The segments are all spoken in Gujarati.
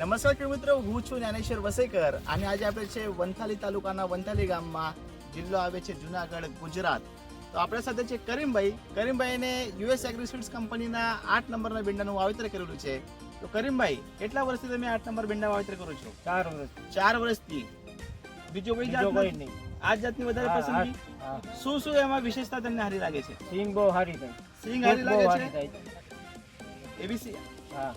નમસ્કાર ખેડૂત મિત્રો હું છું જ્ઞાનેશ્વર વસેકર અને આજે આપણે છે વંથાલી તાલુકાના વંથાલી ગામમાં જિલ્લો આવે છે જુનાગઢ ગુજરાત. તો આપણા સાથે છે કરીમભાઈ. કરીમભાઈને યુએસ એગ્રીસીડ્સ કંપનીના આઠ નંબરના ભીંડાનું વાવેતર કરેલું છે. તો કરીમભાઈ કેટલા વર્ષથી તમે આઠ નંબર ભીંડા વાવેતર કરો છો? ચાર વર્ષ ચાર વર્ષથી. બીજો કોઈ બીજો કોઈ જાત નહીં. આ જાતની વધારે પસંદગી? શું શું એમાં વિશેષતા તમને હારી લાગે છે? સિંગ બહુ સારી થાય. સિંગ સારી લાગે છે? એબીસી હા.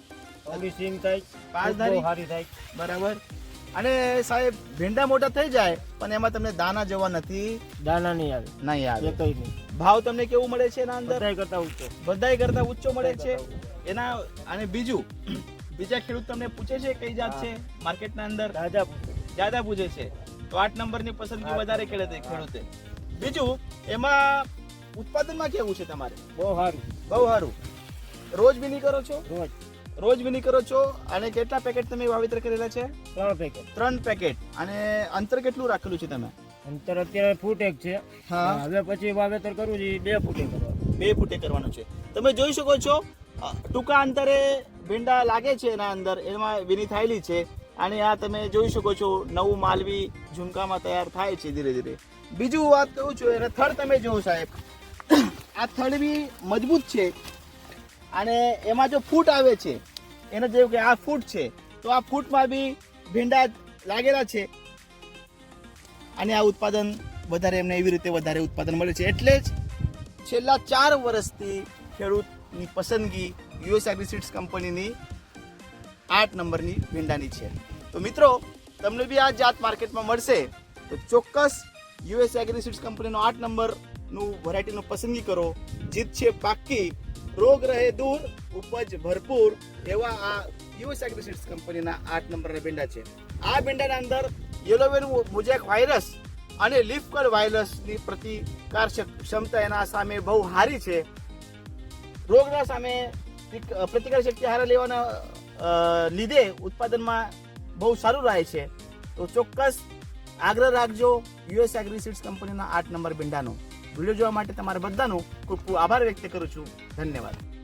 ઓલી થાય પાંચ ધારી? સારી થાય. બરાબર. અને સાહેબ ભીંડા મોટા થઈ જાય પણ એમાં તમને દાના જવા નથી? દાના નહીં આવે. નહીં આવે. એ કઈ નહીં. ભાવ તમને કેવું મળે છે એના અંદર? બધાય કરતા ઊંચો. બધાય કરતા ઊંચો મળે છે? એના અને બીજું બીજા ખેડૂત તમને પૂછે છે કઈ જાત છે માર્કેટના અંદર? રાજા. જ્યાદા પૂછે છે. તો આઠ નંબરની પસંદગી. વધારે ખેડે ખેડૂતે. બીજું એમાં ઉત્પાદનમાં કેવું છે તમારે? બહુ સારું બહુ સારું રોજ વિની કરો છો? રોજ. રોજ વિની કરો છો? અને કેટલા પેકેટ તમે વાવેતર કરેલા છે? ત્રણ પેકેટ ત્રણ પેકેટ અને અંતર કેટલું રાખેલું છે તમે? અંતર અત્યારે ફૂટ એક છે. હા. હવે પછી વાવેતર કરવું છે બે ફૂટે કરવાનું. બે ફૂટે કરવાનું છે. તમે જોઈ શકો છો ટૂંકા અંતરે ભીંડા લાગે છે એના અંદર એમાં વિની થયેલી છે. અને આ તમે જોઈ શકો છો નવું માલવી ઝુમકામાં તૈયાર થાય છે ધીરે ધીરે. બીજું વાત કહું છું એને થડ તમે જુઓ સાહેબ. આ થડ બી મજબૂત છે. અને એમાં જો ફૂટ આવે છે, એને જેવું કે આ ફૂટ છે, તો આ ફૂટમાં બી ભીંડા લાગેલા છે. અને આ ઉત્પાદન વધારે એમને એવી રીતે વધારે ઉત્પાદન મળે છે. એટલે જ છેલ્લા ચાર વર્ષથી ખેડૂતની પસંદગી યુએસ એગ્રીસીડ્સ કંપનીની આઠ નંબરની ભીંડાની છે. તો મિત્રો, તમને બી આ જાત માર્કેટમાં મળશે, તો ચોક્કસ યુએસ એગ્રીસીડ્સ કંપનીનો આઠ નંબરનું વેરાયટીનું પસંદગી કરો. જીત છે પાક્કી. રોગ રહે દૂર, ઉપજ ભરપૂર એવા આ યુએસ એગ્રીસીડ્સ કંપનીના આઠ નંબરના ભીંડા છે. આ ભીંડાના અંદર યેલોવેન મુજેક વાયરસ અને લીફકર વાયરસની પ્રતિકાર ક્ષમતા એના સામે બહુ સારી છે. રોગના સામે પ્રતિકાર શક્તિ હારા લેવાના લીધે ઉત્પાદનમાં બહુ સારું રહે છે. તો ચોક્કસ આગ્રહ રાખજો યુએસ એગ્રીસીડ્સ કંપનીના આઠ નંબર ભીંડાનો વીડિયો જોવા માટે તમારા બધાનો ખૂબ ખૂબ આભાર વ્યક્ત કરું છું. ધન્યવાદ.